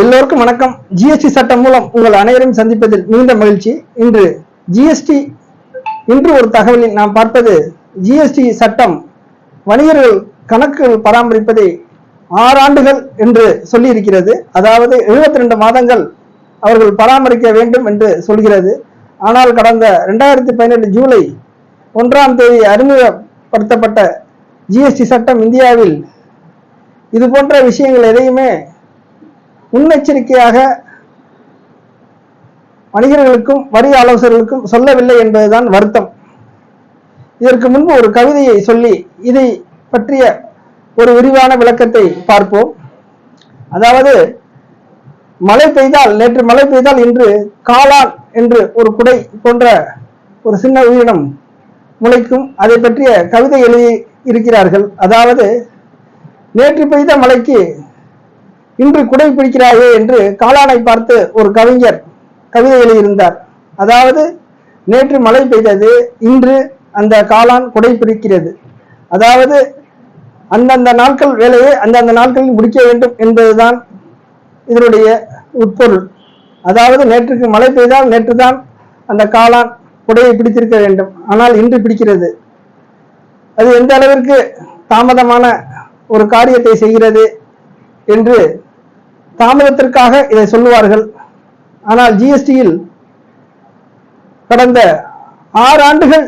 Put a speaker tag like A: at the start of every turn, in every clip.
A: எல்லோருக்கும் வணக்கம். ஜிஎஸ்டி சட்டம் மூலம் உங்கள் அனைவரையும் சந்திப்பதில் மிகுந்த மகிழ்ச்சி. இன்று ஜிஎஸ்டி இன்று ஒரு தகவலில் நாம் பார்ப்பது ஜிஎஸ்டி சட்டம் வணிகர்கள் கணக்குகள் பராமரிப்பதை ஆறு ஆண்டுகள் என்று சொல்லியிருக்கிறது. அதாவது 72 ரெண்டு மாதங்கள் அவர்கள் பராமரிக்க வேண்டும் என்று சொல்கிறது. ஆனால் கடந்த ரெண்டாயிரத்தி பதினெட்டு ஜூலை ஒன்றாம் தேதி அறிமுகப்படுத்தப்பட்ட ஜிஎஸ்டி சட்டம் இந்தியாவில் இது போன்ற விஷயங்கள் எதையுமே முன்னெச்சரிக்கையாக வணிகர்களுக்கும் வரி ஆலோசகர்களுக்கும் சொல்லவில்லை என்பதுதான் வருத்தம். இதற்கு முன்பு ஒரு கவிதையை சொல்லி இதை பற்றிய ஒரு விரிவான விளக்கத்தை பார்ப்போம். அதாவது மழை பெய்தால் நேற்று மழை பெய்தால் இன்று காளான் என்று ஒரு குடை போன்ற ஒரு சின்ன உயிரினம் முளைக்கும். அதை பற்றிய கவிதை எழுதி இருக்கிறார்கள். அதாவது நேற்று பெய்த மழைக்கு இன்று குடை பிடிக்கிறாயே என்று காளானை பார்த்து ஒரு கவிஞர் கவிதை எழுதியிருந்தார். அதாவது நேற்று மழை பெய்தது இன்று அந்த காளான் குடை பிடிக்கிறது அதாவது அந்தந்த நாட்கள் வேலையை அந்தந்த நாட்களில் முடிக்க வேண்டும் என்பதுதான் இதனுடைய உட்பொருள். அதாவது நேற்றுக்கு மழை பெய்தால் நேற்று தான் அந்த காளான் குடையை பிடித்திருக்க வேண்டும். ஆனால் இன்று பிடிக்கிறது. அது எந்த அளவிற்கு தாமதமான ஒரு காரியத்தை செய்கிறது என்று தாமதத்திற்காக இதை சொல்லுவார்கள். ஆனால் ஜிஎஸ்டியில் கடந்த ஆறு ஆண்டுகள்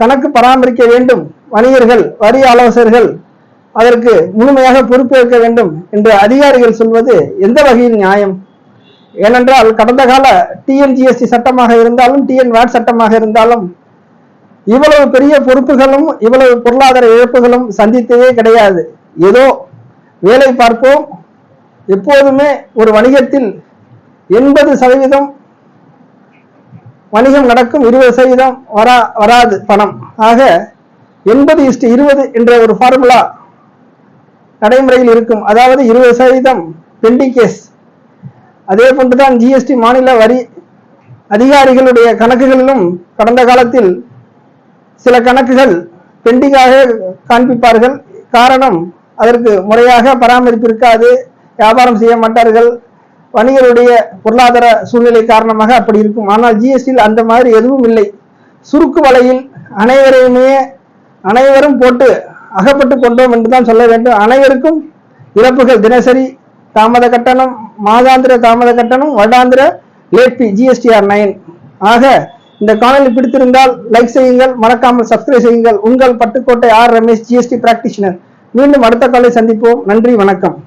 A: கணக்கு பராமரிக்க வேண்டும். வணிகர்கள் வரி ஆலோசகர்கள் அதற்கு முழுமையாக பொறுப்பேற்க வேண்டும் என்று அதிகாரிகள் சொல்வது எந்த வகையில் நியாயம்? ஏனென்றால் கடந்த கால டிஎன்ஜிஎஸ்டி சட்டமாக இருந்தாலும் டிஎன் வேட் சட்டமாக இருந்தாலும் இவ்வளவு பெரிய பொறுப்புகளும் இவ்வளவு பொருளாதார இழப்புகளும் சந்தித்ததே கிடையாது. ஏதோ வேலை பார்ப்போம் எப்போதுமே ஒரு வணிகத்தில் எண்பது சதவீதம் வணிகம் நடக்கும் இருபது சதவீதம் வரா வராது பணம். ஆக எண்பது இஸ்டு இருபது என்ற ஒரு ஃபார்முலா நடைமுறையில் இருக்கும். அதாவது இருபது சதவீதம் பெண்டிங் கேஸ் அதே போன்றுதான் ஜிஎஸ்டி மாநில வரி அதிகாரிகளுடைய கணக்குகளிலும் கடந்த காலத்தில் சில கணக்குகள் பெண்டிங்காக காண்பிப்பார்கள். காரணம் அதற்கு முறையாக பராமரிப்பு இருக்காது. வியாபாரம் செய்ய மாட்டார்கள். வணிகருடைய பொருளாதார சூழ்நிலை காரணமாக அப்படி இருக்கும். ஆனால் ஜிஎஸ்டியில் அந்த மாதிரி எதுவும் இல்லை. சுருக்கு வலையில் அனைவரையுமே அனைவரும் போட்டு அகப்பட்டு கொண்டோம் என்று தான் சொல்ல வேண்டும். அனைவருக்கும் இழப்புகள் தினசரி தாமத கட்டணம் மாதாந்திர தாமத கட்டணம் வருடாந்திர லேட்பி ஜிஎஸ்டிஆர் நைன் ஆக இந்த காணொலி பிடித்திருந்தால் லைக் செய்யுங்கள். மறக்காமல் சப்ஸ்கிரைப் செய்யுங்கள். உங்கள் Pattukkottai R Ramesh GST practitioner மீண்டும் அடுத்த காலை சந்திப்போம். நன்றி வணக்கம்.